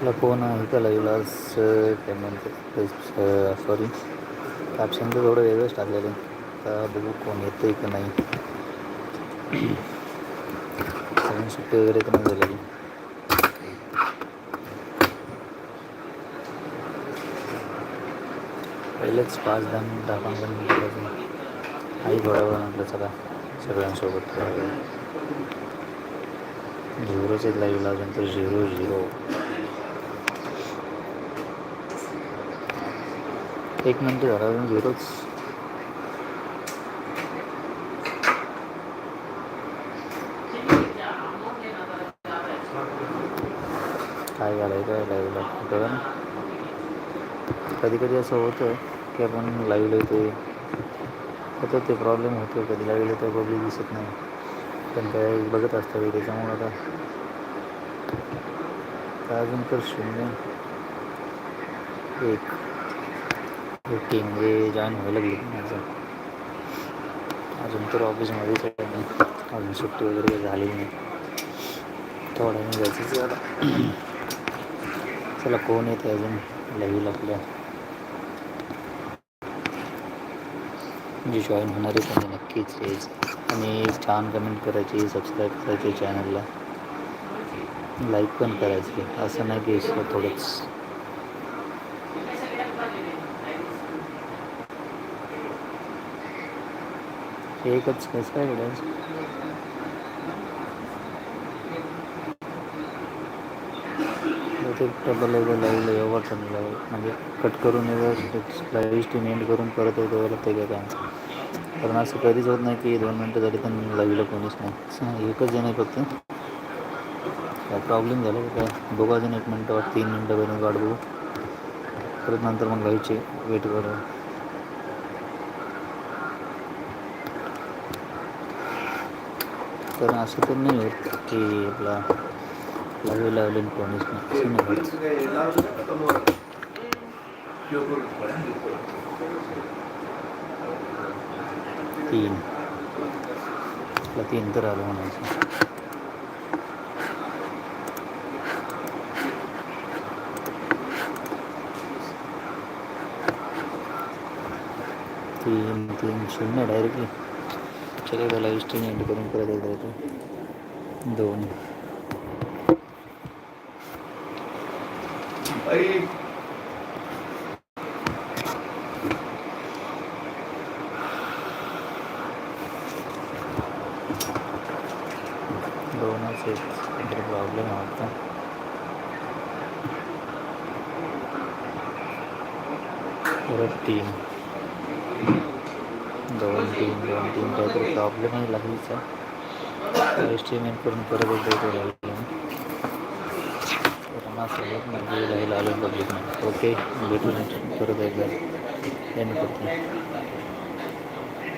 आपला फोन आहे का लाईव्हलाच काय म्हणते सॉरी कॅप्शन तर थोडं वेगळंच टाकलेलं आहे आता बघू कोण येतं आहे का नाही सगळी सुट्टी वगैरे तर नाही झालेली पहिलेच पाच दहा मिनिट दहा पंधरा मिनिट आई थोड्या वेळ म्हटलं चला सगळ्यांसोबत झिरोच लाईव्हला अजून तर झिरो झिरो एक मिनटं झाला अजून झिरोच. काय घालायचं काय लाईव्हला कारण कधी कधी असं होतं की आपण लाईव्हला येतो होतं ते प्रॉब्लेम होतो कधी लाईव्हला तर पब्लिक दिसत नाही. पण काय बघत असतं काही त्याच्यामुळं आता. आता अजून तर शून्य एक. ओके म्हणजे जॉईन व्हायला लागली. माझं अजून तर ऑफिसमध्येच आहे अजून सुट्टी वगैरे काही नाही. थोडा मी जायचं. आहे आता चला कोण येते अजून? लाईव्हला आपल्या. म्हणजे जॉईन होणारे त्यांनी नक्कीच यायचं आणि छान कमेंट करायची सबस्क्राईब करायची चॅनलला लाईक पण करायची. असं नाही की थोडंच एकच कसं काय घडायचं ते डबल एकदा लाईव्हला एवढं चांगलं म्हणजे कट करून लाईव्ह स्ट्रीम एंड करून परत एकदा लागतं का काय कारण असं कधीच होत नाही की दोन मिनटं झाली तर लाईव्हला कोणीच नाही. एकच जण आहे फक्त. काय प्रॉब्लेम झाला का? काय बघू अजून एक मिनटं वाट तीन मिनटं वाट बघू परत नंतर मग लाईव्हचे वेट करू. कारण असं तर नाही होत की आपला लाईव्ह लावले कोणीच नाही. असं नाही होत. तीन. आपला तीन तर आलं म्हणायचं. तीन तीन शून्य डायरेक्टली चला एकदा लाईव्ह स्ट्रीम एंड करून परत एकदा येतो दोन। दोनच एक काहीतरी प्रॉब्लेम आहे वाटतं परत तीन दोन तीन दोन तीन काहीतरी प्रॉब्लेम आहे लागलीचा. एस्टिमेट करून परत एकदा इथे राहिलं तर मला सगळ्यात म्हणजे राहिलं आलं पब्लिक ओके भेटून परत एकदा. एन करतो